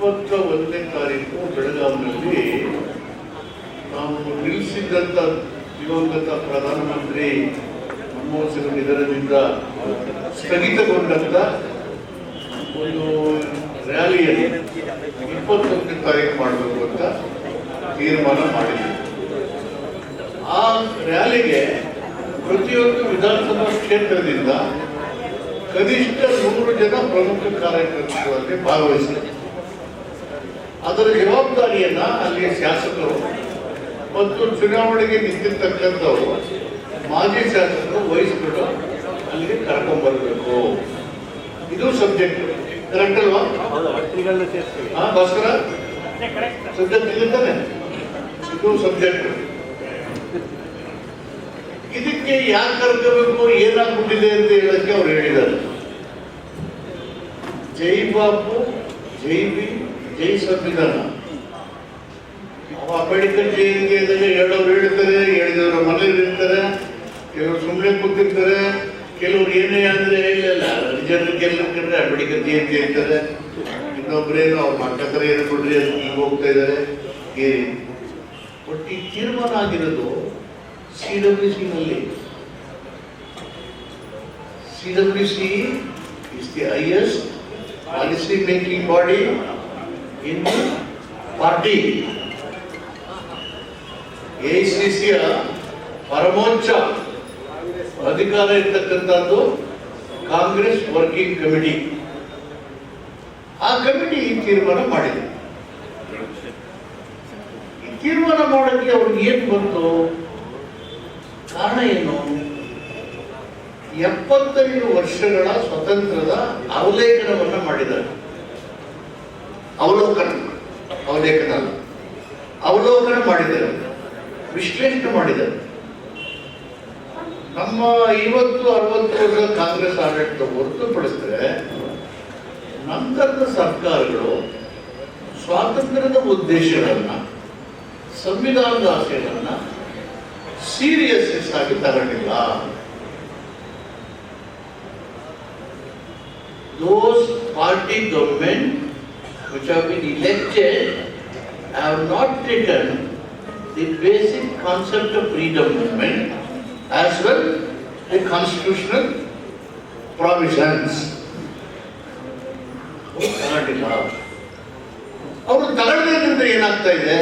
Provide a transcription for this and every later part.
ಇಪ್ಪತ್ತ ಒಂದನೇ ತಾರೀಕು ಬೆಳಗಾವಿನಲ್ಲಿ ನಾವು ನಿಲ್ಲಿಸಿದ್ದಂಥ ದಿವಂಗತ ಪ್ರಧಾನಮಂತ್ರಿ ಮನಮೋಹನ್ ಸಿಂಗ್ ನಿಧನದಿಂದ ಸ್ಥಗಿತಗೊಂಡಂಥ ಒಂದು ರ್ಯಾಲಿಯಲ್ಲಿ ಇಪ್ಪತ್ತೊಂದನೇ ತಾರೀಕು ಮಾಡಬೇಕು ಅಂತ ತೀರ್ಮಾನ ಮಾಡಿದ್ವಿ. ಆ ರ್ಯಾಲಿಗೆ ಪ್ರತಿಯೊಂದು ವಿಧಾನಸಭಾ ಕ್ಷೇತ್ರದಿಂದ ಕನಿಷ್ಠ ನೂರು ಜನ ಪ್ರಮುಖ ಕಾರ್ಯಕರ್ತರಲ್ಲಿ ಭಾಗವಹಿಸಿದ್ದಾರೆ ಅದರ ಜವಾಬ್ದಾರಿಯನ್ನ ಅಲ್ಲಿ ಶಾಸಕರು ಮತ್ತು ಚುನಾವಣೆಗೆ ನಿಂತಿರ್ತಕ್ಕಂಥವರು ಮಾಜಿ ಶಾಸಕರು ವಹಿಸ್ಬಿಟ್ಟು ಅಲ್ಲಿಗೆ ಕರ್ಕೊಂಡ್ಬರ್ಬೇಕು ಇದು ಸಬ್ಜೆಕ್ಟ್. ಕರೆಕ್ಟ್ ಅಲ್ವಾ ಹಾ ಭಾಸ್ಕರ? ಸಬ್ಜೆಕ್ಟ್ ಇಲ್ಲಿದ್ದಾನೆ ಇದು ಸಬ್ಜೆಕ್ಟ್. ಇದಕ್ಕೆ ಯಾಕೆ ಕರ್ಕೋಬೇಕು ಏನಾಗ್ಬಿಟ್ಟಿದೆ ಅಂತ ಹೇಳಕ್ಕೆ ಅವ್ರು ಹೇಳಿದ್ದಾರೆ. ಜೈ ಬಾಪು ಜೈ ಬಿ ಜೈ ಸಂವಿಧಾನ ಅಂಬೇಡ್ಕರ್ ಜಯಂತಿ ಅಂದರೆ ಹೇಳೋರು ಹೇಳ್ತಾರೆ ಹೇಳಿದವರು ಮನೇಲಿ ಇರ್ತಾರೆ, ಕೆಲವರು ಸುಮ್ಮನೆ ಕೂತಿರ್ತಾರೆ, ಕೆಲವರು ಏನೇ ಅಂದ್ರೆ ಇಲ್ಲ ಜನರಿಗೆಲ್ಲ ಕಂಡ್ರೆ ಅಂಬೇಡ್ಕರ್ ಜಯಂತಿ ಇರ್ತಾರೆ. ಇನ್ನೊಬ್ಬರೇನು ಅವ್ರ ಮಕ್ಕಳ ಏನು ಕೊಡ್ರಿ ಅಂತ ಈಗ ಹೋಗ್ತಾ ಇದ್ದಾರೆ ಏರಿ ಬಟ್ ಈ ತೀರ್ಮಾನ ಆಗಿರೋದು ಸಿ ಡಬ್ಲ್ಯೂ ಸಿ ನಲ್ಲಿ. C W C is the highest policy making body in party. ಎಐಸಿಸಿಯ ಪರಮೋಚ್ಚ ಅಧಿಕಾರ ಇರ್ತಕ್ಕಂಥದ್ದು ಕಾಂಗ್ರೆಸ್ ವರ್ಕಿಂಗ್ ಕಮಿಟಿ. ಆ ಕಮಿಟಿ ಈ ತೀರ್ಮಾನ ಮಾಡಿದೆ. ಈ ತೀರ್ಮಾನ ಮಾಡೋಕ್ಕೆ ಅವ್ರಿಗೆ ಏನು ಬಂತು? ಕಾರಣ ಏನು? ಎಪ್ಪತ್ತೈದು ವರ್ಷಗಳ ಸ್ವತಂತ್ರದ ಅವಲೇಖನವನ್ನ ಮಾಡಿದ್ದಾರೆ. ಅವಲೋಕನ ಅವಲೇಖನ. ಅವಲೋಕನ ಮಾಡಿದರು. ವಿಶ್ಲೇಷಣೆ ಮಾಡಿದರು. ನಮ್ಮ ಐವತ್ತು, ಅರವತ್ತು ವರ್ಷದ ಕಾಂಗ್ರೆಸ್ ಆಡಳಿತ ಹೊರತುಪಡಿಸಿದ್ರೆ ನಂತರದ ಸರ್ಕಾರಗಳು ಸ್ವಾತಂತ್ರ್ಯದ ಉದ್ದೇಶಗಳನ್ನು, ಸಂವಿಧಾನದ ಆಶಯಗಳನ್ನ ಸೀರಿಯಸ್ನೆಸ್ ಆಗಿ ತಗೊಂಡಿಲ್ಲ. Party government which have been elected have not taken the basic concept of freedom movement as well the constitutional provisions. ಅವ್ರು ತಗೊಂಡಿಲ್ಲ ಅವರು ತಗೊಳ್ಳೋದ್ರಿಂದ ಏನಾಗ್ತಾ ಇದೆ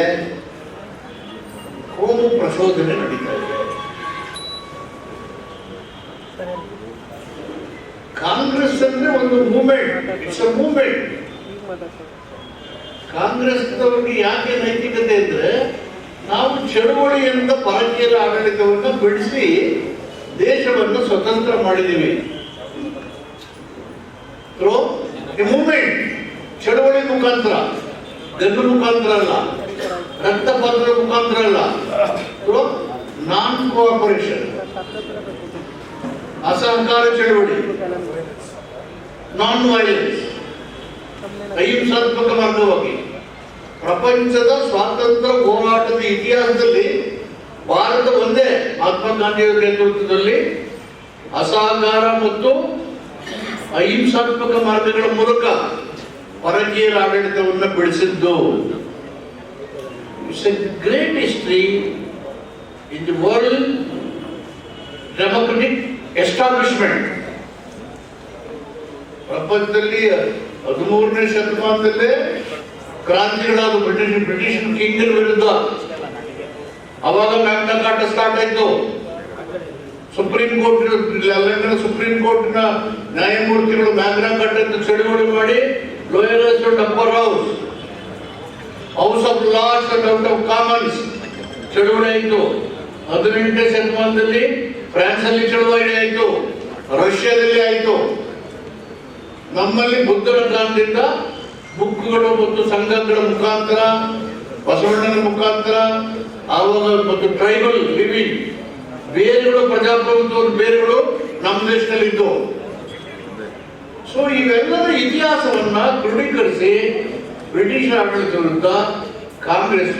ಕೋಮು ಪ್ರಚೋದನೆ ನಡೀತಾ ಇದೆ ಕಾಂಗ್ರೆಸ್ ಅಂದ್ರೆ ಒಂದು ಮೂವ್ಮೆಂಟ್ ಇಟ್ಸ್ ಅ ಮೂವ್ಮೆಂಟ್ ಕಾಂಗ್ರೆಸ್ನವ್ರಿಗೆ ಯಾಕೆ ನೈತಿಕತೆ ಅಂದ್ರೆ ನಾವು ಚಳುವಳಿಯಿಂದ ಪರಕೀಯರ ಆಡಳಿತವನ್ನು ಬಿಡಿಸಿ ದೇಶವನ್ನು ಸ್ವತಂತ್ರ ಮಾಡಿದ್ದೀವಿ. ಮೂಮೆಂಟ್ ಚಳುವಳಿ ಮುಖಾಂತರ. ಗನ್ನು ಮುಖಾಂತರ ಅಲ್ಲ, ರಕ್ತಪಾತದ ಮುಖಾಂತರ ಅಲ್ಲ. ನಾನ್ ಕೋಆಪರೇಷನ್ ಅಸಹಕಾರ ಚಳುವಳಿ. ನಾನ್ ವೈಲೆನ್ಸ್ ಅಹಿಂಸಾತ್ಮಕ ಮಾರ್ಗವಾಗಿ. ಪ್ರಪಂಚದ ಸ್ವಾತಂತ್ರ್ಯ ಹೋರಾಟದ ಇತಿಹಾಸದಲ್ಲಿ ಭಾರತ ಒಂದೇ ಮಹಾತ್ಮ ಗಾಂಧಿಯವರ ನೇತೃತ್ವದಲ್ಲಿ ಅಸಹಕಾರ ಮತ್ತು ಅಹಿಂಸಾತ್ಮಕ ಮಾರ್ಗಗಳ ಮೂಲಕ ಪರಕೀಯರ ಆಡಳಿತವನ್ನು ಬೆಳೆಸಿದ್ದು it's a great history in the world democratic establishment ಪ್ರಪಂಚದಲ್ಲಿ ಹದಿಮೂರನೇ ಶತಮಾನದಲ್ಲೇ ಕ್ರಾಂತಿಗಳಾದ ಬ್ರಿಟಿಷ್ ಬ್ರಿಟಿಷ್ ಕಿಂಗ್ ವಿರುದ್ಧ ಅವಾಗ ಮ್ಯಾಗ್ನ ಕಾಟ ಸ್ಟಾರ್ಟ್ ಆಯ್ತು. ಸುಪ್ರೀಂ ಕೋರ್ಟ್ ಸುಪ್ರೀಂ ಕೋರ್ಟ್ನ ನ್ಯಾಯಮೂರ್ತಿಗಳು ಮ್ಯಾಗ್ನ ಕಾಟ ಚಳುವಳಿ ಮಾಡಿ lower upper house house of lords and of commons ಚಳುವಳಿ ಆಯಿತು. ಹದಿನೆಂಟನೇ ಶತಮಾನದಲ್ಲಿ ಫ್ರಾನ್ಸ್ ಅಲ್ಲಿ ಚಳುವಳಿ ಆಯಿತು. ರಷ್ಯಾದಲ್ಲಿ ಆಯಿತು. ನಮ್ಮಲ್ಲಿ ಬುದ್ಧನ ಕಾಲದಿಂದ ಬುಕ್ಗಳು ಮತ್ತು ಸಂಘಗಳ ಮುಖಾಂತರ, ಬಸವಣ್ಣನ ಮುಖಾಂತರ, ಆವಾಗ ಮತ್ತು ಟ್ರೈಬಲ್ ಲಿವಿಂಗ್ ಬೇರೆಗಳು, ಪ್ರಜಾಪ್ರಭುತ್ವದ ಬೇರೆಗಳು ನಮ್ಮ ದೇಶದಲ್ಲಿ ಇದ್ದವು ಸೊ ಇವೆಲ್ಲರ ಇತಿಹಾಸವನ್ನ ದೃಢೀಕರಿಸಿ ಬ್ರಿಟಿಷ್ ಆಡಳಿತ ವಿರುದ್ಧ ಕಾಂಗ್ರೆಸ್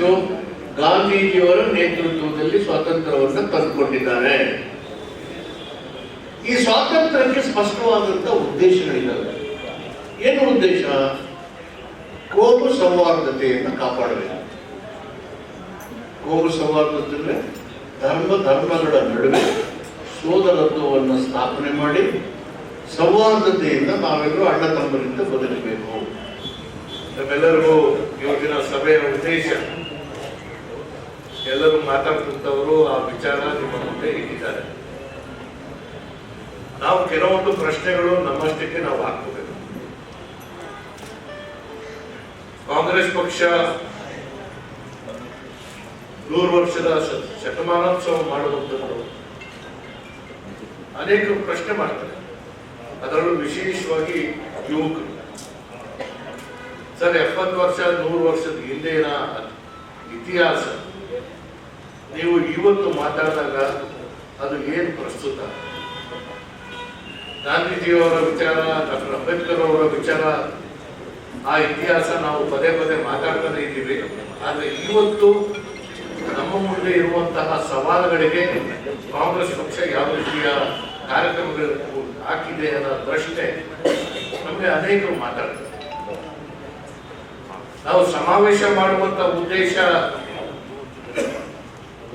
ಗಾಂಧೀಜಿಯವರ ನೇತೃತ್ವದಲ್ಲಿ ಸ್ವಾತಂತ್ರ್ಯವನ್ನು ತಂದುಕೊಟ್ಟಿದ್ದಾರೆ ಈ ಸ್ವಾತಂತ್ರ್ಯಕ್ಕೆ ಸ್ಪಷ್ಟವಾದಂತ ಉದ್ದೇಶಗಳಿದ್ದಾವೆ. ಏನು ಉದ್ದೇಶ? ಕೋಮು ಸೌಹಾರ್ದತೆಯನ್ನು ಕಾಪಾಡಬೇಕು. ಕೋಮು ಸೌಹಾರ್ದತೆ ಧರ್ಮ ಧರ್ಮಗಳ ನಡುವೆ ಸೋದರತ್ವವನ್ನು ಸ್ಥಾಪನೆ ಮಾಡಿ ಸೌಹಾರ್ದತೆಯಿಂದ ನಾವೆಲ್ಲರೂ ಅಣ್ಣ ತಮ್ಮರಿಂದ ಬದುಕಬೇಕು. ನಮ್ಮೆಲ್ಲರಿಗೂ ಇವತ್ತಿನ ಸಭೆಯ ಉದ್ದೇಶ. ಎಲ್ಲರೂ ಮಾತಾಡ್ತಿದ್ದವರು ಆ ವಿಚಾರ ನಿಮ್ಮ ಮುಂದೆ ಇಟ್ಟಿದ್ದಾರೆ. ನಾವು ಕೆಲವೊಂದು ಪ್ರಶ್ನೆಗಳು ನಮ್ಮಷ್ಟಕ್ಕೆ ನಾವು ಹಾಕಬೇಕು. ಕಾಂಗ್ರೆಸ್ ಪಕ್ಷ ನೂರು ವರ್ಷದ ಶತಮಾನೋತ್ಸವ ಮಾಡುವಂಥದ್ದು. ಅನೇಕ ಪ್ರಶ್ನೆ ಮಾಡ್ತಾರೆ. ಅದರಲ್ಲೂ ವಿಶೇಷವಾಗಿ ಯುವಕರು. ಸರ್, ಎಪ್ಪತ್ತು ವರ್ಷ, ನೂರು ವರ್ಷದ ಹಿಂದಿನ ಇತಿಹಾಸ. ನೀವು ಇವತ್ತು ಮಾತಾಡಿದಾಗ ಅದು ಏನು ಪ್ರಸ್ತುತ? ಗಾಂಧೀಜಿಯವರ ವಿಚಾರ, ಡಾಕ್ಟರ್ ಅಂಬೇಡ್ಕರ್ ಅವರ ವಿಚಾರ ಆ ಇತಿಹಾಸ ನಾವು ಪದೇ ಪದೇ ಮಾತಾಡ್ತಾನೆ ಇದ್ದೀವಿ. ಆದರೆ ಇವತ್ತು ನಮ್ಮ ಮುಂದೆ ಇರುವಂತಹ ಸವಾಲುಗಳಿಗೆ ಕಾಂಗ್ರೆಸ್ ಪಕ್ಷ ಯಾವ ರೀತಿಯ ಕಾರ್ಯಕ್ರಮಗಳು ಹಾಕಿದೆ ಅನ್ನೋ ಪ್ರಶ್ನೆ ನಮಗೆ ಅನೇಕರು ಮಾತಾಡ್ತಾರೆ. ನಾವು ಸಮಾವೇಶ ಮಾಡುವಂತ ಉದ್ದೇಶ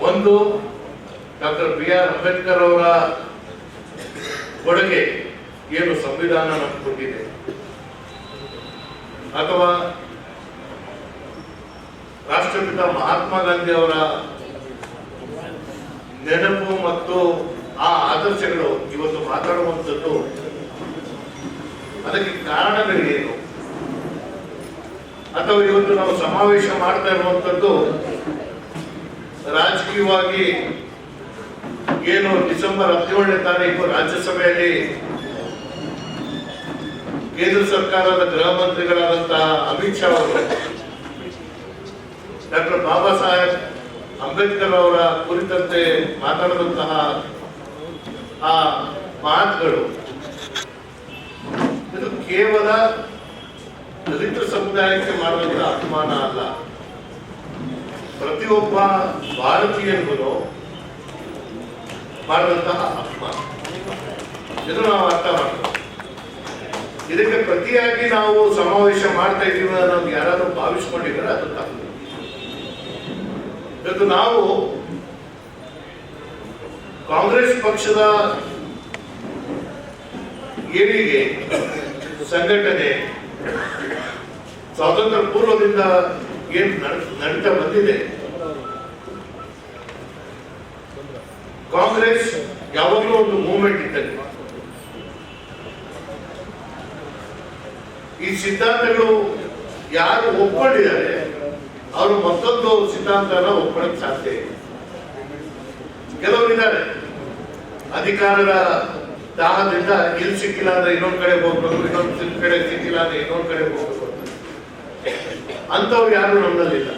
ಒಂದು ಡಾಕ್ಟರ್ ಬಿ ಆರ್ ಅಂಬೇಡ್ಕರ್ ಅವರ ಕೊಡುಗೆ ಏನು ಸಂವಿಧಾನ ನಮ್ಗೆ ಕೊಟ್ಟಿದೆ. ಅಥವಾ ರಾಷ್ಟ್ರಪಿತ ಮಹಾತ್ಮ ಗಾಂಧಿ ಅವರ ನೆನಪು ಮತ್ತು ಆ ಆದರ್ಶಗಳು ಇವತ್ತು ಮಾತಾಡುವಂಥದ್ದು ಅದಕ್ಕೆ ಕಾರಣಗಳೇನು? ಅಥವಾ ಇವತ್ತು ನಾವು ಸಮಾವೇಶ ಮಾಡ್ತಾ ಇರುವಂಥದ್ದು ರಾಜಕೀಯವಾಗಿ ಏನು ಡಿಸೆಂಬರ್ ಹದಿನೇಳನೇ ತಾರೀಕು ರಾಜ್ಯಸಭೆಯಲ್ಲಿ ಕೇಂದ್ರ ಸರ್ಕಾರದ ಗೃಹ ಮಂತ್ರಿಗಳಾದಂತಹ ಅಮಿತ್ ಶಾ ಅವರು, ಡಾಕ್ಟರ್ ಬಾಬಾ ಸಾಹೇಬ್ ಅಂಬೇಡ್ಕರ್ ಅವರ ಕುರಿತಂತೆ ಮಾತಾಡಿದಂತಹ ಆ ಮಾತುಗಳು, ಇದು ಕೇವಲ ದಲಿತ ಸಮುದಾಯಕ್ಕೆ ಮಾಡುವಂತಹ ಅಪಮಾನ ಅಲ್ಲ. ಪ್ರತಿಯೊಬ್ಬ ಭಾರತೀಯನಿಗೂ ಮಾಡುವಂತಹ ಅಪಮಾನ. ಇದು ನಾವು ಅರ್ಥ ಮಾಡ್ತೀವಿ ಇದಕ್ಕೆ ಪ್ರತಿಯಾಗಿ ನಾವು ಸಮಾವೇಶ ಮಾಡ್ತಾ ಇದ್ದೀವಿ ಅನ್ನೋದು ಯಾರಾದ್ರೂ ಭಾವಿಸ್ಕೊಂಡಿದ್ರೆ ಅದು ತಪ್ಪು? ಇವತ್ತು ನಾವು ಕಾಂಗ್ರೆಸ್ ಪಕ್ಷದ ಏಳಿಗೆ ಸಂಘಟನೆ ಸ್ವಾತಂತ್ರ್ಯ ಪೂರ್ವದಿಂದ ಏನು ನಡ್- ನಡೀತಾ ಬಂದಿದೆ? ಕಾಂಗ್ರೆಸ್ ಯಾವಾಗಲೂ ಒಂದು ಮೂವ್ಮೆಂಟ್ ಇದ್ದಲ್ಲಿ ಈ ಸಿದ್ಧಾಂತಗಳು ಯಾರು ಒಪ್ಕೊಂಡಿದ್ದಾರೆ, ಅವರು ಮತ್ತೊಂದು ಸಿದ್ಧಾಂತನ ಒಪ್ಕೊಳಕ್ ಸಾಧ್ಯ ಇಲ್ಲ. ಕೆಲವರಿದ್ದಾರೆ. ಅಧಿಕಾರದ ದಾಹದಿಂದ ಇಲ್ಲಿ ಸಿಕ್ಕಿಲ್ಲ ಅಂದ್ರೆ ಇನ್ನೊಂದ್ ಕಡೆ ಹೋಗ್ಬೇಕು, ಇನ್ನೊಂದ್ ಕಡೆ ಸಿಕ್ಕಿಲ್ಲ ಅಂದ್ರೆ ಇನ್ನೊಂದ್ ಕಡೆ ಹೋಗ್ಬೇಕು ಅಂತವ್ರು ಯಾರು ನಮ್ಮಲ್ಲಿಲ್ಲ.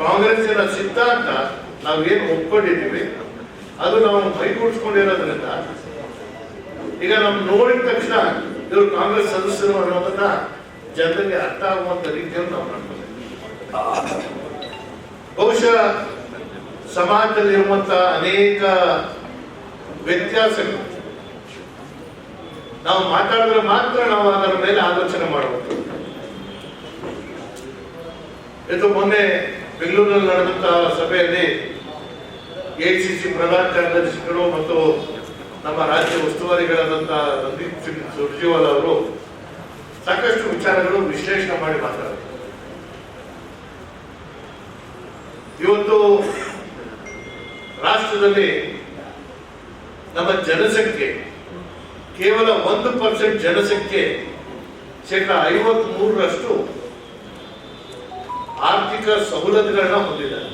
ಕಾಂಗ್ರೆಸ್ಸಿನ ಸಿದ್ಧಾಂತ ನಾವೇನು ಒಪ್ಕೊಂಡಿದ್ದೀವಿ, ಅದು ನಾವು ಮೈಗೂಡಿಸ್ಕೊಂಡಿರೋದ್ರಿಂದ ಈಗ ನಾವು ನೋಡಿದ ತಕ್ಷಣ ಇವರು ಕಾಂಗ್ರೆಸ್ ಸದಸ್ಯರು ಅನ್ನೋದನ್ನ ಜನರಿಗೆ ಅರ್ಥ ಆಗುವಂತ ರೀತಿಯಲ್ಲಿ ನಾವು ಮಾಡ್ತೀವಿ ಬಹುಶಃ ಸಮಾಜದಲ್ಲಿರುವಂತ ಅನೇಕ ವ್ಯತ್ಯಾಸಗಳು. ನಾವು ಮಾತಾಡಿದ್ರೆ ಮಾತ್ರ ನಾವು ಅದರ ಮೇಲೆ ಆಲೋಚನೆ ಮಾಡಬಹುದು ಇದು ಮೊನ್ನೆ ಬೆಂಗಳೂರಿನಲ್ಲಿ ನಡೆದಂತಹ ಸಭೆಯಲ್ಲಿ ಎಐಸಿಸಿ ಪ್ರಧಾನ ಕಾರ್ಯದರ್ಶಿಗಳು ಮತ್ತು ನಮ್ಮ ರಾಜ್ಯ ಉಸ್ತುವಾರಿಗಳಾದಂತಹ ರಂದೀಪ್ ಸಿಂಗ್ ಸುರ್ಜೇವಾಲ ಅವರು ಸಾಕಷ್ಟು ವಿಚಾರಗಳು ವಿಶ್ಲೇಷಣೆ ಮಾಡಿ ಮಾತಾಡಿದರು ಇವತ್ತು ರಾಷ್ಟ್ರದಲ್ಲಿ ನಮ್ಮ ಜನಸಂಖ್ಯೆ ಕೇವಲ ಒಂದು ಪರ್ಸೆಂಟ್ ಜನಸಂಖ್ಯೆ ಶೇಕಡ ಐವತ್ ಮೂರರಷ್ಟು ಆರ್ಥಿಕ ಸವಲತ್ತುಗಳನ್ನ ಹೊಂದಿದ್ದಾರೆ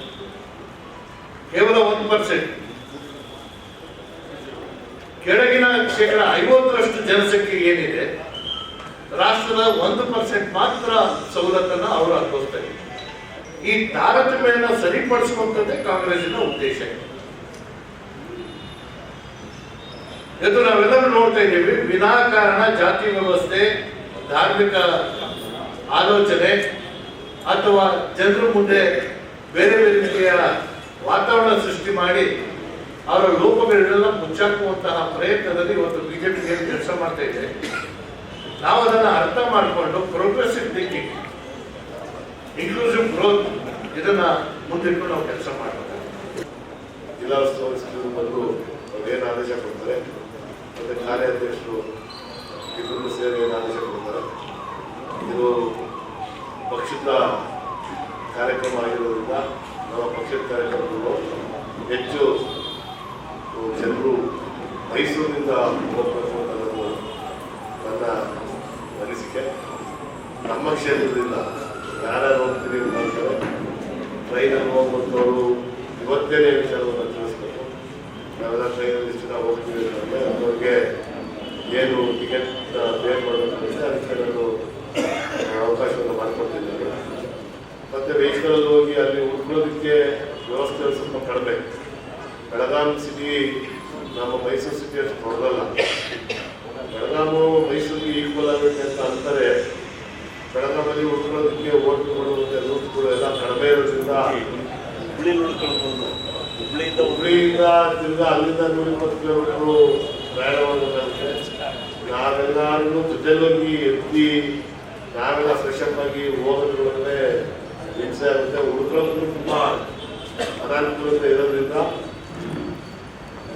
ಕೇವಲ ಒಂದು ಪರ್ಸೆಂಟ್. ಕೆಳಗಿನ ಶೇಕಡ ಐವತ್ತರಷ್ಟು ಜನಸಂಖ್ಯೆ ಏನಿದೆ, ರಾಷ್ಟ್ರದ ಒಂದು ಪರ್ಸೆಂಟ್ ಮಾತ್ರ ಸವಲತ್ತನ್ನ ಅವರು ಅನುಭವಿಸ್ತಾರೆ ಈ ತಾರತಮ್ಯನ ಸರಿಪಡಿಸುವಂಥದ್ದೇ ಕಾಂಗ್ರೆಸ್ನ ಉದ್ದೇಶ ಇದು ನಾವೆಲ್ಲರೂ ನೋಡ್ತಾ ಇದ್ದೀವಿ, ವಿನಾಕಾರಣ ಜಾತಿ ವ್ಯವಸ್ಥೆ, ಧಾರ್ಮಿಕ ಆಲೋಚನೆ, ಅಥವಾ ಜನರ ಮುಂದೆ ಬೇರೆ ಬೇರೆ ರೀತಿಯ ವಾತಾವರಣ ಸೃಷ್ಟಿ ಮಾಡಿ ಅವರ ಲೋಪಗಳನ್ನೆಲ್ಲ ಮುಚ್ಚಾಕುವಂತಹ ಪ್ರಯತ್ನದಲ್ಲಿ ಇವತ್ತು ಬಿಜೆಪಿ ಕೆಲಸ ಮಾಡ್ತಾ ಇದೆ. ನಾವು ಅದನ್ನ ಅರ್ಥ ಮಾಡಿಕೊಂಡು ಪ್ರೋಗ್ರೆಸಿವ್ ಥಿಂಕಿಂಗ್ ಇನ್ಕ್ಲೂಸಿವ್ ಗ್ರೋತ್ ಇದನ್ನ ಮುಂದಿಟ್ಟು ನಾವು ಕೆಲಸ ಮಾಡಬೇಕು. ಜಿಲ್ಲಾ ಉಸ್ತುವಾರಿ ಬಂದು ಏನು ಆದೇಶ ಕೊಡ್ತಾರೆ? ಮತ್ತೆ ಕಾರ್ಯಾಧ್ಯಕ್ಷರು ಇಬ್ಬರು ಸೇರಿ ಏನು ಆದೇಶ ಕೊಡ್ತಾರೆ? ಇದು ಪಕ್ಷದ ಕಾರ್ಯಕ್ರಮ ಆಗಿರೋದ್ರಿಂದ ನಮ್ಮ ಪಕ್ಷದ ಕಾರ್ಯಕ್ರಮಗಳು ಹೆಚ್ಚು ಜನರು ಮೈಸೂರಿನಿಂದ ಹೋಗಬೇಕು ಅನ್ನೋದು ನನ್ನ ಅನಿಸಿಕೆ ನಮ್ಮ ಕ್ಷೇತ್ರದಿಂದ ಯಾರ್ಯಾರು ಹೋಗ್ತೀರಿ ಅಂತ ಹೇಳ್ತಾರೆ ಟ್ರೈನಲ್ಲಿ ಹೋಗುವಂಥವ್ರು ಇವತ್ತೇನೆ ವಿಚಾರವನ್ನು ತಿಳಿಸ್ಬೇಕು ನಾವೆಲ್ಲ ಟ್ರೈನಲ್ಲಿ ಇಷ್ಟು ನಾವು ಹೋಗ್ತೀವಿ ಅಂತಂದರೆ ಅವ್ರಿಗೆ ಏನು ಟಿಕೆಟ್ ಪೇ ಮಾಡಬೇಕಂದ್ರೆ ಅದಕ್ಕೆ ನಾನು ಅವಕಾಶವನ್ನು ಮಾಡಿಕೊಡ್ತಿದ್ದೇನೆ ಮತ್ತು ವೆಹಿಕಲಲ್ಲಿ ಹೋಗಿ ಅಲ್ಲಿ ಉಳ್ಕೊಳ್ಳೋದಕ್ಕೆ ಕಡಿಮೆ ಬೆಳಗಾಂ ಸಿಟಿ ನಮ್ಮ ಮೈಸೂರು ಸಿಟಿ ಅಷ್ಟು ದೊಡ್ಡದಲ್ಲ. ಬೆಳಗಾಮು ಮೈಸೂರಿಗೆ ಈಕ್ವಲ್ ಆಗುತ್ತೆ ಅಂತ ಅಂತಾರೆ. ಬೆಳಗಾಮಲ್ಲಿ ಉಳ್ಕೊಳ್ಳೋದಕ್ಕೆ ಓಟ್ಗಳು ಮತ್ತು ರೂಟ್ಗಳು ಎಲ್ಲ ಕಡಿಮೆ ಇರೋದ್ರಿಂದ ಹುಬ್ಳಿ ಉಳ್ಕೊಳ್ಬೋದು ಹುಬ್ಳಿಯಿಂದ ಹುಬ್ಳಿಯಿಂದ ತಿರ್ಗಾ ಅಲ್ಲಿಂದ ನೂರ ಇಪ್ಪತ್ತು ಕಿಲೋಮೀಟರ್ ಪ್ರಯಾಣವಾಗುತ್ತೆ. ನಾವೆಲ್ಲರೂ ಜೊತೆಲೋಗಿ ಎತ್ತಿ ನಾವೆಲ್ಲ ಫ್ರೆಶ್ ಅಪ್ ಆಗಿ ಹೋಗೋದ್ರೊಳಗಡೆ ಹಿಂಸೆ ಆಗುತ್ತೆ. ಉಳ್ಕೊಳ್ಳೋದು ತುಂಬ ಅನಾನುಕೂಲತೆ ಇರೋದ್ರಿಂದ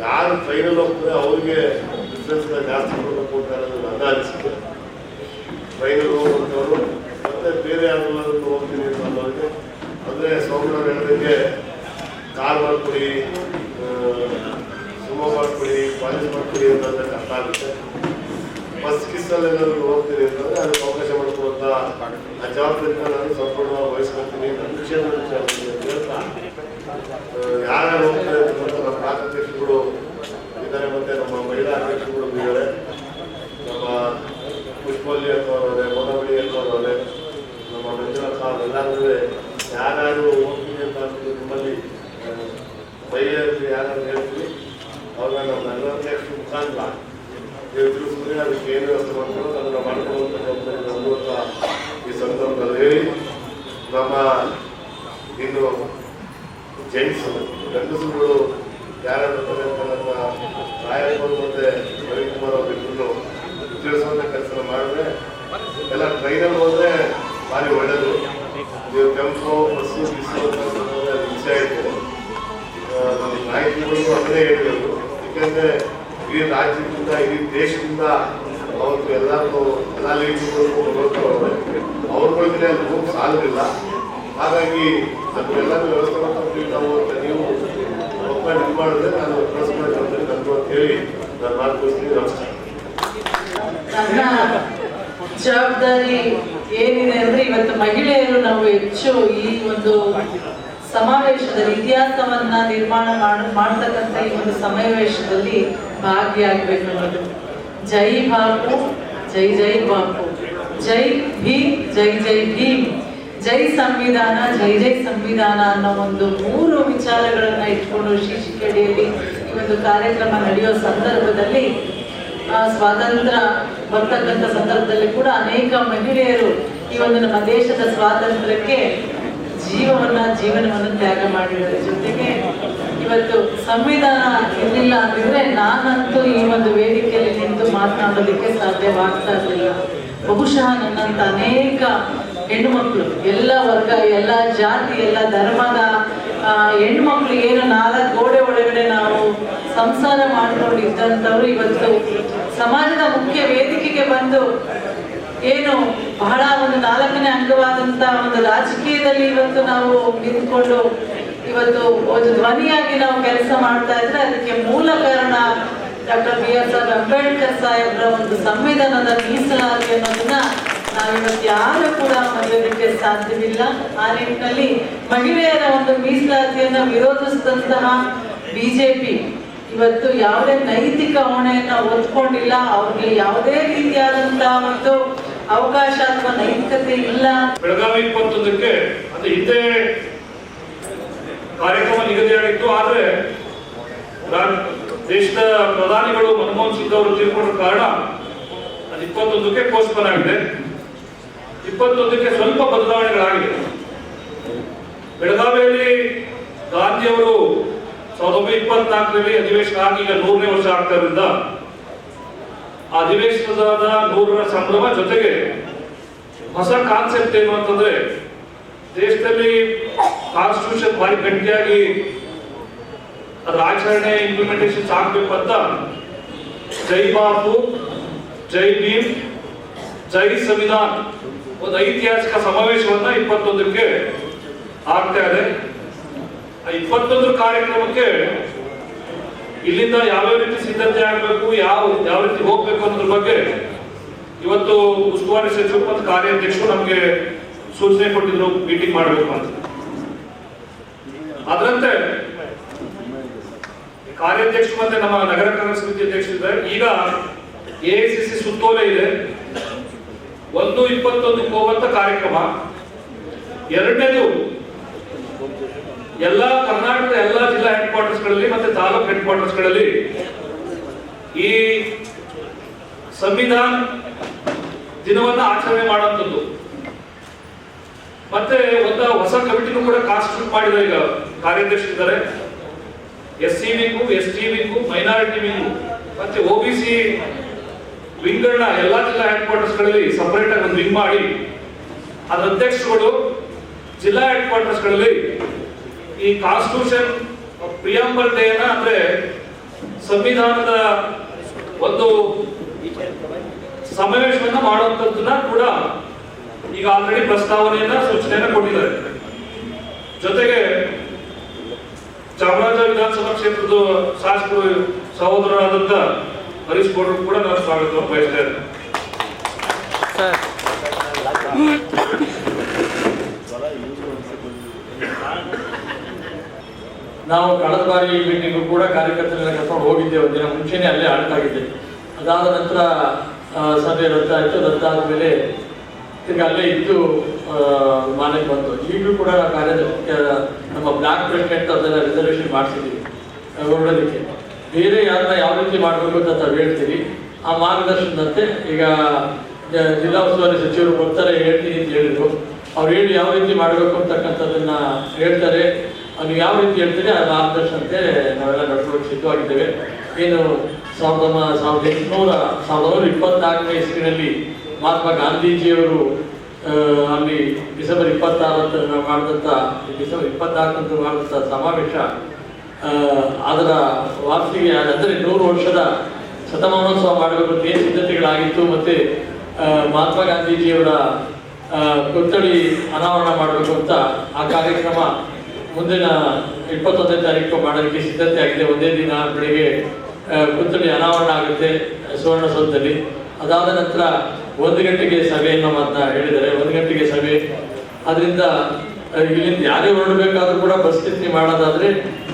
ಯಾರು ಟ್ರೈನಲ್ಲಿ ಹೋಗ್ತಾರೆ ಅವ್ರಿಗೆ ಬಿಸ್ನೆಸ್ ಜಾಸ್ತಿ ಕೊಡಬೇಕು ಅಂತ ಅನ್ನೋದು ನನ್ನ ಅನಿಸಿಕೆ ಟ್ರೈನಲ್ಲಿ ಹೋಗುವಂಥವ್ರು, ಮತ್ತೆ ಬೇರೆ ಯಾರು ಹೋಗ್ತೀನಿ ಅನ್ನೋರಿಗೆ ಅಂದರೆ ಸೌಮ್ಯವ್ರು ಹೇಳಿದಂಗೆ ಕಾರ್ ಮಾಡ್ಕೊಡಿ ಸುಮ ಮಾಡ್ಕೊಡಿ ಕಾಲೇಜ್ ಮಾಡ್ಕೊಡಿ ಅಂತಂದ್ರೆ ಕಷ್ಟ ಆಗುತ್ತೆ. ಬಸ್ ಕಿಸ್ಸಲ್ಲಿ ಏನಾದ್ರು ಹೋಗ್ತೀನಿ ಅಂತಂದ್ರೆ ಅದಕ್ಕೆ ಅವಕಾಶ ಮಾಡ್ಕೊಡುವಂಥ ಆ ಜವಾಬ್ದಾರಿ ನಾನು ಸಂಪೂರ್ಣವಾಗಿ ವಹಿಸ್ಕೊಳ್ತೀನಿ, ನನ್ನ ವಿಷಯದ ವಿಚಾರದಲ್ಲಿ ಅಂತ ಯಾರ್ಯಾರು ಹೋಗ್ತಾರೆ ನಮ್ಮ ರಾಜ್ಯಾಧ್ಯಕ್ಷರುಗಳು ಇದ್ದಾರೆ ಮತ್ತೆ ನಮ್ಮ ಮಹಿಳಾ ಅಧ್ಯಕ್ಷರುಗಳು ಇದ್ದಾರೆ ನಮ್ಮ ಪುಷ್ಪಲ್ಲಿ ಅಂತವರವ್ರೆ ಮೋನವಳಿ ಅಂತವರವ್ರೆ ನಮ್ಮ ಮಂಜುನಾಥ ಎಲ್ಲರೂ ಯಾರ್ಯಾರು ಹೋಗ್ತೀನಿ ಅಂತ ಅಂದ್ಬಿಟ್ಟು ನಿಮ್ಮಲ್ಲಿ ಆ, ಮಹಿಳೆಯರಿಗೆ ಯಾರು ಹೇಳ್ತೀವಿ ಅವ್ರನ್ನ ನಮ್ಮ ನಗರಾಧ್ಯಕ್ಷ ಮುಖಾಂತರ ನೀವು ತಿಳಿಸಿದ್ರೆ ಅದಕ್ಕೆ ಏನು ವ್ಯವಸ್ಥೆ ಮಾಡ್ಕೊಂಡು ಅದನ್ನು ಮಾಡ್ಕೊಳ್ಳುವಂಥ ಜವಾಬ್ದಾರಿ ಈ ಸಂದರ್ಭದಲ್ಲಿ ನಮ್ಮ ಇನ್ನು ಜೆಂಟ್ಸ್ ಯಾರ್ಯಾರು ಬರ್ತಾರೆ ಅಂತ ನಮ್ಮ ರಾಯಪ್ಪರು ಮತ್ತೆ ರವಿಕುಮಾರ್ ಅವರಿಬ್ಬರು ತಿಳಿಸುವಂಥ ಕೆಲಸ ಮಾಡಿದ್ರೆ ಎಲ್ಲ ಟ್ರೈನಲ್ಲಿ ಹೋದ್ರೆ ಭಾರಿ ಒಳ್ಳೆಯದು ನೀವು ಕೆಂಪು ಬಸ್ಸು ಬಿಸಿ ಅದು ಹಿಂಸೆ ಆಯಿತು. ನಮ್ಮ ನಾಯಕರುಗಳು ಅದನ್ನೇ ಹೇಳಿದರು ಯಾಕಂದರೆ ಇಡೀ ರಾಜ್ಯದಿಂದ, ಇಡೀ ದೇಶದಿಂದ ಅವತ್ತು ಎಲ್ಲರೂ ಎಲ್ಲ ಲೀಡರ್ಗಳು ನೋಡ್ತಾರೆ ಅವ್ರಗಳಿಗೆ ಅಲ್ಲಿ ಹೋಗಿ ಸಾಲದಿಲ್ಲ. ಹಾಗಾಗಿ ಅದನ್ನೆಲ್ಲರೂ ವ್ಯವಸ್ಥೆ ಮಾಡ್ಕೊತೀವಿ ನಾವು ಅಂತ ನೀವು ಒಪ್ಪ ಇದು ಮಾಡಿದ್ರೆ ನಾನು ಕಳಿಸ್ಕೊಂಡು ಜವಾಬ್ದಾರಿ ನಂದು ಅಂತ ಹೇಳಿ ನಾನು ಮಾತುಕೊಳ್ತೀನಿ ನಮಸ್ಕಾರ. ಜವಾಬ್ದಾರಿ ಏನಿದೆ ಅಂದ್ರೆ ಇವತ್ತು ಮಹಿಳೆಯರು ನಾವು ಹೆಚ್ಚು ಈ ಒಂದು ಸಮಾವೇಶದಲ್ಲಿ ಇತಿಹಾಸವನ್ನ ನಿರ್ಮಾಣ ಮಾಡ, ಮಾಡ್ತಕ್ಕಂಥ ಈ ಒಂದು ಸಮಾವೇಶದಲ್ಲಿ ಭಾಗಿಯಾಗಬೇಕು ಅನ್ನೋದು ಜೈ ಬಾಪು ಜೈ ಜೈ ಬಾಪು ಜೈ ಭೀಮ್, ಜೈ ಜೈ ಭೀಮ್. ಜೈ ಸಂವಿಧಾನ, ಜೈ ಜೈ ಸಂವಿಧಾನ ಅನ್ನೋ ಒಂದು ಮೂರು ವಿಚಾರಗಳನ್ನ ಇಟ್ಕೊಂಡು ಶೀರ್ಷಿಕೆಡಿಯಲ್ಲಿ ಈ ಒಂದು ಕಾರ್ಯಕ್ರಮ ನಡೆಯೋ ಸಂದರ್ಭದಲ್ಲಿ ಸ್ವಾತಂತ್ರ್ಯ ಬರ್ತಕ್ಕಂಥ ಸಂದರ್ಭದಲ್ಲಿ ಕೂಡ ಅನೇಕ ಮಹಿಳೆಯರು ಈ ಒಂದು ನಮ್ಮ ದೇಶದ ಸ್ವಾತಂತ್ರ್ಯಕ್ಕೆ ಜೀವವನ್ನ, ಜೀವನವನ್ನು ತ್ಯಾಗ ಮಾಡಿದ್ದಾರೆ. ಜೊತೆಗೆ ಇವತ್ತು ಸಂವಿಧಾನ ಇರಲಿಲ್ಲ ಅಂತಿದ್ರೆ ನಾನಂತೂ ಈ ಒಂದು ವೇದಿಕೆಯಲ್ಲಿ ನಿಂತು ಮಾತನಾಡೋದಕ್ಕೆ ಸಾಧ್ಯವಾಗ್ತಾ ಇರಲಿಲ್ಲ. ಬಹುಶಃ ನನ್ನಂತ ಅನೇಕ ಹೆಣ್ಣು ಮಕ್ಕಳು, ಎಲ್ಲ ವರ್ಗ, ಎಲ್ಲ ಜಾತಿ, ಎಲ್ಲ ಧರ್ಮದ ಹೆಣ್ಣು ಮಕ್ಕಳು ಏನು ನಾಲ್ಕು ಗೋಡೆ ಒಳಗಡೆ ನಾವು ಸಂಸಾರ ಮಾಡಿಕೊಂಡು ಇದ್ದಂಥವ್ರು ಇವತ್ತು ಸಮಾಜದ ಮುಖ್ಯ ವೇದಿಕೆಗೆ ಬಂದು ಏನು ಬಹಳ ಒಂದು ನಾಲ್ಕನೇ ಅಂಗವಾದಂತ ಒಂದು ರಾಜಕೀಯದಲ್ಲಿ ಇವತ್ತು ನಾವು ನಿಂತ್ಕೊಂಡು ಇವತ್ತು ಒಂದು ಧ್ವನಿಯಾಗಿ ನಾವು ಕೆಲಸ ಮಾಡ್ತಾ ಇದ್ರೆ ಅದಕ್ಕೆ ಮೂಲ ಕಾರಣ ಡಾಕ್ಟರ್ ಬಿ ಆರ್ ಅಂಬೇಡ್ಕರ್ ಸಾಹೇಬ್ರ ಒಂದು ಸಂವಿಧಾನದ ಮೀಸಲಾತಿ ಅನ್ನೋದನ್ನ ನಾವಿವತ್ತು ಯಾರು ಕೂಡ ಮರೆಯೋದಕ್ಕೆ ಸಾಧ್ಯವಿಲ್ಲ. ಆ ನಿಟ್ಟಿನಲ್ಲಿ ಮಹಿಳೆಯರ ಒಂದು ಮೀಸಲಾತಿಯನ್ನು ವಿರೋಧಿಸಿದಂತಹ ಬಿಜೆಪಿ ಇವತ್ತು ಯಾವುದೇ ನೈತಿಕ ಹೊಣೆಯನ್ನ ಒತ್ಕೊಂಡಿಲ್ಲ ಅವ್ರಿಗೆ ಯಾವುದೇ ರೀತಿಯಾದಂತಹ ಒಂದು ಅವಕಾಶ ಅಥವಾ ನೈತಿಕತೆ ಇಲ್ಲ. ಬೆಳಗಾವಿ ಇಪ್ಪತ್ತೊಂದಕ್ಕೆ ಅದು ಹಿಂದೆ ಕಾರ್ಯಕ್ರಮ ನಿಗದಿಯಾಗಿತ್ತು. ಆದ್ರೆ ದೇಶದ ಪ್ರಧಾನಿಗಳು ಮನಮೋಹನ್ ಸಿಂಗ್ ಅವರು ತೀರ್ಕೊಂಡ ಕಾರಣ ಅದು ಇಪ್ಪತ್ತೊಂದಕ್ಕೆ ಪೋಸ್ಟ್ಪೋನ್ ಆಗಿದೆ. ಇಪ್ಪತ್ತೊಂದಕ್ಕೆ ಸ್ವಲ್ಪ ಬದಲಾವಣೆಗಳಾಗಿದೆ. ಬೆಳಗಾವಿಯಲ್ಲಿ ಗಾಂಧಿಯವರು ಸಾವಿರದ ಒಂಬೈನೂರ ಇಪ್ಪತ್ನಾಲ್ಕರಲ್ಲಿ ಅಧಿವೇಶನ ಆಗಿ ಈಗ ನೂರನೇ ವರ್ಷ ಆಗ್ತಾರಿಂದ ಆ ಅಧಿವೇಶನದ ನೂರರ ಸಂಭ್ರಮ ಜೊತೆಗೆ ಹೊಸ ಕಾನ್ಸೆಪ್ಟ್ ಏನು ಅಂತಂದ್ರೆ ದೇಶದಲ್ಲಿ ಕಾನ್ಸ್ಟಿಟ್ಯೂಷನ್ ಭಾರಿ ಗಟ್ಟಿಯಾಗಿ ಅದರ ಆಚರಣೆ ಇಂಪ್ಲಿಮೆಂಟೇಷನ್ ಆಗಬೇಕು ಅಂತ ಜೈ ಬಾಪು ಜೈ ಭೀಮ್, ಜೈ ಸಂವಿಧಾನ್. ಒಂದು ಐತಿಹಾಸಿಕ ಸಮಾವೇಶವನ್ನ ಇಪ್ಪತ್ತೊಂದಕ್ಕೆ ಆಗ್ತಾ ಇದೆ. ಆ ಇಪ್ಪತ್ತೊಂದರ ಕಾರ್ಯಕ್ರಮಕ್ಕೆ ಇಲ್ಲಿಂದ ಯಾವ ರೀತಿ ಸಿದ್ಧತೆ ಆಗಬೇಕು, ಯಾವ ಯಾವ ರೀತಿ ಹೋಗ್ಬೇಕು ಅನ್ನೋದ್ರ ಬಗ್ಗೆ ಇವತ್ತು ಉಸ್ತುವಾರಿ ಸಚಿವರು ಮತ್ತು ಕಾರ್ಯಾಧ್ಯಕ್ಷರು ನಮಗೆ ಸೂಚನೆ ಕೊಟ್ಟಿದ್ರು, ಮೀಟಿಂಗ್ ಮಾಡಬೇಕು ಅಂತ. ಅದರಂತೆ ಕಾರ್ಯಾಧ್ಯಕ್ಷರು ಮತ್ತೆ ನಮ್ಮ ನಗರ ಕಾಂಗ್ರೆಸ್ ಸಮಿತಿ ಅಧ್ಯಕ್ಷರಿದ್ದಾರೆ. ಈಗ ಎಐಸಿಸಿ ಸುತ್ತೋಲೆ ಇದೆ. ಒಂದು ಇಪ್ಪತ್ತೊಂದು ಹೋಗುವಂತ ಕಾರ್ಯಕ್ರಮ. ಎರಡನೇದು, ಎಲ್ಲ ಕರ್ನಾಟಕದ ಎಲ್ಲ ಜಿಲ್ಲಾ ಹೆಡ್ ಕ್ವಾರ್ಟರ್ಸ್ಗಳಲ್ಲಿ ಮತ್ತೆ ತಾಲೂಕು ಹೆಡ್ ಕ್ವಾರ್ಟರ್ಸ್ಗಳಲ್ಲಿ ಈ ಸಂವಿಧಾನ ದಿನವನ್ನ ಆಚರಣೆ ಮಾಡುವಂಥದ್ದು. ಮತ್ತೆ ಒಂದು ಹೊಸ ಕಮಿಟಿನೂ ಕೂಡ ಕಾನ್ಸ್ಟಿಟ್ಯೂಟ್ ಮಾಡಿದ ಈಗ ಕಾರ್ಯದರ್ಶಿದ್ದಾರೆ S C wing S T wing minority wing ಮತ್ತೆ ಸಿ ವಿಂಗ್ಗಳನ್ನ ಎಲ್ಲಾ ಜಿಲ್ಲಾ ಹೆಡ್ ಕ್ವಾರ್ಟರ್ಸ್ಗಳಲ್ಲಿ ಸಪರೇಟ್ ಆಗಿ ಒಂದು ವಿಂಗ್ ಮಾಡಿ. ಅದರ ಅಧ್ಯಕ್ಷರುಗಳು ಜಿಲ್ಲಾ ಹೆಡ್ ಕ್ವಾರ್ಟರ್ಸ್ಗಳಲ್ಲಿ ಈ ಕಾನ್ಸ್ಟಿಟ್ಯೂಷನ್ ಪ್ರಿಯಾಂಬಲ್ ಡೇನ ಅಂದ್ರೆ ಸಂವಿಧಾನದ ಒಂದು ಸಮಾವೇಶವನ್ನ ಮಾಡುವಂತದ್ದನ್ನ ಕೂಡ ಈಗ ಆಲ್ರೆಡಿ ಪ್ರಸ್ತಾವನೆಯನ್ನ, ಸೂಚನೆಯನ್ನ ಕೊಟ್ಟಿದ್ದಾರೆ. ಜೊತೆಗೆ ಚಾಮರಾಜ ವಿಧಾನಸಭಾ ಕ್ಷೇತ್ರದ ಶಾಸಕರು, ಸಹೋದರರಾದಂತ ಹರೀಶ್ ಗೌಡ್ರು ಕೂಡ ನಾನು ಸ್ವಾಗತವನ್ನು ಬಯಸ್ತಾ ಇದ್ದೇನೆ ನಾವು ಕಳೆದ ಬಾರಿ ಈ ಮೀಟಿಂಗು ಕೂಡ ಕಾರ್ಯಕರ್ತರನ್ನ ಕರ್ಕೊಂಡು ಹೋಗಿದ್ದೆ ಒಂದಿನ ದಿನ ಮುಂಚೆನೆ ಅಲ್ಲೇ ಆಡ್ತಾಗಿದ್ದೆ ಅದಾದ ನಂತರ ಸಭೆ ರದ್ದಾಯಿತು ರದ್ದಾದ ಮೇಲೆ ಈಗ ಅಲ್ಲೇ ಇದ್ದು ಆ, ಮಾನಕ್ಕೆ ಬಂತು ಈಗಲೂ ಕೂಡ ನಾವು ಕಾರ್ಯದರ್ಶಿ ನಮ್ಮ ಬ್ಲಾಕ್ ಪ್ರೆಸಿಡೆಂಟ್ ಅದನ್ನು ರಿಸರ್ವೇಷನ್ ಮಾಡಿಸಿದ್ದೀವಿ. ಹೊರಡೋದಕ್ಕೆ ಬೇರೆ ಯಾರನ್ನ ಯಾವ ರೀತಿ ಮಾಡಬೇಕು ಅಂತ ತಾವು ಹೇಳ್ತೀರಿ? ಆ ಮಾರ್ಗದರ್ಶನದಂತೆ ಈಗ ಜಿಲ್ಲಾ ಉಸ್ತುವಾರಿ ಸಚಿವರು ಬರ್ತಾರೆ ಹೇಳ್ತೀನಿ ಅಂತ ಹೇಳಿದ್ರು. ಅವ್ರು ಹೇಳಿ ಯಾವ ರೀತಿ ಮಾಡಬೇಕು ಅಂತಕ್ಕಂಥದ್ದನ್ನ ಹೇಳ್ತಾರೆ. ಅವ್ರು ಯಾವ ರೀತಿ ಹೇಳ್ತಾರೆ, ಆ ಮಾರ್ಗದರ್ಶನಂತೆ ನಾವೆಲ್ಲ ನಡ್ಕೊಳ್ಳೋಕೆ ಸಿದ್ಧವಾಗಿದ್ದೇವೆ. ಏನು ಸಾವಿರದ ಸಾವಿರದ ಎಂಟುನೂರ, ಸಾವಿರದ ಒಂಬೈನೂರ ಇಪ್ಪತ್ನಾಲ್ಕನೇ ಇಸ್ವಿನಲ್ಲಿ ಮಹಾತ್ಮ ಗಾಂಧೀಜಿಯವರು ಅಲ್ಲಿ ಡಿಸೆಂಬರ್ ಇಪ್ಪತ್ತಾರಂತ ಮಾಡಿದಂಥ ಡಿಸೆಂಬರ್ ಇಪ್ಪತ್ನಾಲ್ಕರಂದು ಮಾಡಿದಂಥ ಸಮಾವೇಶ ಅದರ ವಾರ್ಷಿಕ ಅಂದರೆ ನೂರು ವರ್ಷದ ಶತಮಾನೋತ್ಸವ ಮಾಡಬೇಕು ಏನು ಸಿದ್ಧತೆಗಳಾಗಿತ್ತು ಮತ್ತು ಮಹಾತ್ಮ ಗಾಂಧೀಜಿಯವರ ಕೊತ್ತಳಿ ಅನಾವರಣ ಮಾಡಬೇಕು ಅಂತ ಆ ಕಾರ್ಯಕ್ರಮ ಮುಂದಿನ ಇಪ್ಪತ್ತೊಂದನೇ ತಾರೀಕು ಮಾಡೋದಕ್ಕೆ ಸಿದ್ಧತೆ ಆಗಿದೆ. ಒಂದೇ ದಿನ ಬೆಳಿಗ್ಗೆ ಕೊತ್ತಳಿ ಅನಾವರಣ ಆಗುತ್ತೆ ಸುವರ್ಣಸೌಧದಲ್ಲಿ ಅದಾದ ನಂತರ ಒಂದು ಗಂಟೆಗೆ ಸಭೆಯನ್ನು ಮಾತನ್ನ ಹೇಳಿದ್ದಾರೆ. ಒಂದು ಗಂಟೆಗೆ ಸಭೆ. ಅದರಿಂದ ಇಲ್ಲಿಂದ ಯಾರೇ ಹೊರಡಬೇಕಾದ್ರೂ ಕೂಡ ಬಸ್ ಸ್ಥಿತಿ ಮಾಡೋದಾದ್ರೆ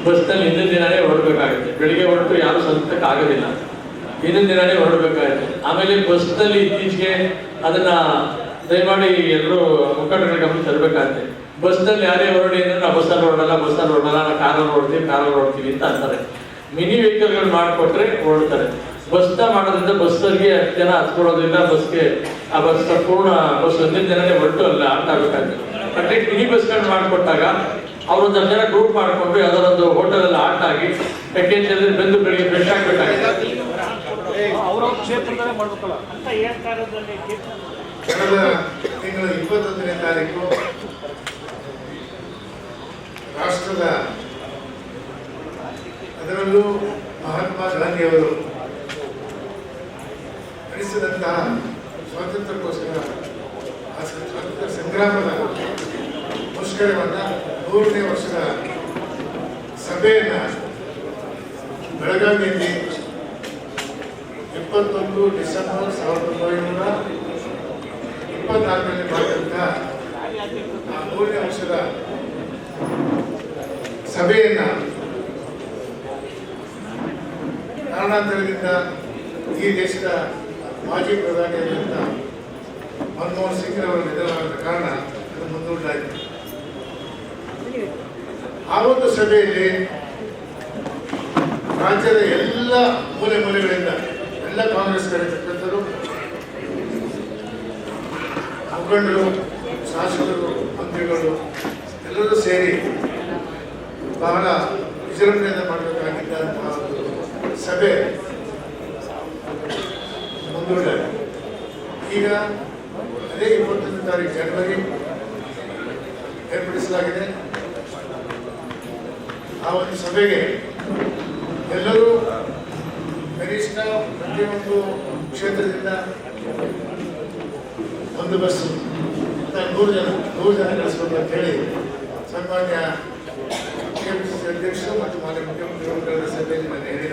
ಬಸ್ನಲ್ಲಿ ಹಿಂದಿನ ದಿನಾನೇ ಹೊರಡಬೇಕಾಗುತ್ತೆ. ಬೆಳಿಗ್ಗೆ ಹೊರಟು ಯಾರು ಸಂತಕ್ಕೆ ಆಗೋದಿಲ್ಲ ಹಿಂದಿನ ದಿನಾನೇ ಹೊರಡಬೇಕಾಗುತ್ತೆ. ಆಮೇಲೆ ಬಸ್ನಲ್ಲಿ ಇತ್ತೀಚೆಗೆ ಅದನ್ನ ದಯಮಾಡಿ ಎಲ್ಲರೂ ಮುಖಂಡರ ಗಮನ ತರಬೇಕಾಗುತ್ತೆ. ಬಸ್ನಲ್ಲಿ ಯಾರೇ ಹೊರಡಿ ಅಂದ್ರೆ ನಾವು ಬಸ್ಸಲ್ಲಿ ಹೊರಡಲ್ಲ ಬಸ್ಸಲ್ಲಿ ಹೊರಡಲ್ಲ, ನಾವು ಕಾರಲ್ಲಿ ಹೊರಡ್ತೀವಿ ಕಾರಲ್ಲಿ ಹೊರಡ್ತೀವಿ ಅಂತ ಅಂತಾರೆ. ಮಿನಿ ವೆಹಿಕಲ್ಗಳು ಮಾಡಿಕೊಟ್ರೆ ಹೊರಡ್ತಾರೆ. ಬಸ್ನ ಮಾಡೋದ್ರಿಂದ ಬಸ್ಸರಿಗೆ ಜನ ಹತ್ಕೊಳ್ಳೋದ್ರಿಂದ ಬಸ್ಗೆ ಆ ಬಸ್ ಪೂರ್ಣ ಬಸ್ ಒಂದೇ ದಿನನೇ ಹೊರಟು ಅಲ್ಲ ಆಟ ಆಗಬೇಕಾಗುತ್ತೆ. ಅಟ್ಲೀಸ್ಟ್ ಮಿನಿ ಬಸ್ಗಳು ಮಾಡಿಕೊಟ್ಟಾಗ ಅವ್ರೊಂದು ಜನ ಗ್ರೂಪ್ ಮಾಡಿಕೊಂಡು ಯಾವ್ದಾರೊಂದು ಹೋಟೆಲ್ ಅಲ್ಲಿ ಆಟ ಆಗಿ ಯಾಕೆಂತಂದ್ರೆ ಬೆಂದು ಬೆಳಿಗ್ಗೆ ಫ್ರೆಶ್ ಆಗ್ಬೇಕಾಗಿದೆ ತಿಂಗಳ ಇಪ್ಪತ್ತೊಂದನೇ ತಾರೀಕು ರಾಷ್ಟ್ರದ ಅದರಲ್ಲೂ ಮಹಾತ್ಮ ಗಾಂಧಿಯವರು ನಡೆಸಿದಂತಹ ಸ್ವಾತಂತ್ರ್ಯಕ್ಕೋಸ್ಕರ ಆ ಸ್ವಾತಂತ್ರ್ಯ ಸಂಗ್ರಾಮದ ಮುಷ್ಕರವನ್ನ ಮೂರನೇ ವರ್ಷದ ಸಭೆಯನ್ನು ಬೆಳಗಾವಿಯಲ್ಲಿ ಇಪ್ಪತ್ತೊಂದು ಡಿಸೆಂಬರ್ ಸಾವಿರದ ಒಂಬೈನೂರ ಇಪ್ಪತ್ನಾಲ್ಕರಲ್ಲಿ ಮಾಡಿದಂಥ ಆ ಮೂರನೇ ವರ್ಷದ ಸಭೆಯನ್ನ ಕಾರಣಾಂತರದಿಂದ ಈ ದೇಶದ ಮಾಜಿ ಪ್ರಧಾನಿಯಾದಂಥ ಮನಮೋಹನ್ ಸಿಂಗ್ ಅವರ ನಿಧನವಾದ ಕಾರಣ ಅದು ಮುಂದೂಡಲಾಯಿತು. ಆ ಒಂದು ಸಭೆಯಲ್ಲಿ ರಾಜ್ಯದ ಎಲ್ಲ ಮೂಲೆ ಮೂಲೆಗಳಿಂದ ಎಲ್ಲ ಕಾಂಗ್ರೆಸ್ ಕಾರ್ಯಕರ್ತರು, ಮುಖಂಡರು, ಶಾಸಕರು, ಮಂತ್ರಿಗಳು ಎಲ್ಲರೂ ಸೇರಿ ಬಹಳ ವಿಜೃಂಭಣೆಯಿಂದ ಮಾಡಬೇಕಾಗಿದ್ದಂತಹ ಒಂದು ಸಭೆ ಮುಂದೂಡ ಈಗ ಅದೇ ಇಪ್ಪತ್ತೊಂದು ತಾರೀಕು ಜನವರಿ ಏರ್ಪಡಿಸಲಾಗಿದೆ. ಆ ಸಭೆಗೆ ಎಲ್ಲರೂ ಕನಿಷ್ಠ ಪ್ರತಿಯೊಂದು ಕ್ಷೇತ್ರದಿಂದ ಒಂದು ಬಸ್ ನೂರು ಜನ ನೂರು ಜನ ಕಳಿಸ್ಬೇಕು ಅಂತ ಹೇಳಿ ಸನ್ಮಾನ್ಯ ಕೆಪಿಸಿಸಿ ಅಧ್ಯಕ್ಷರು ಮತ್ತು ಮಾನ್ಯ ಮುಖ್ಯಮಂತ್ರಿಗಳ ಸಭೆಯಲ್ಲಿ ನಾನು ಹೇಳಿ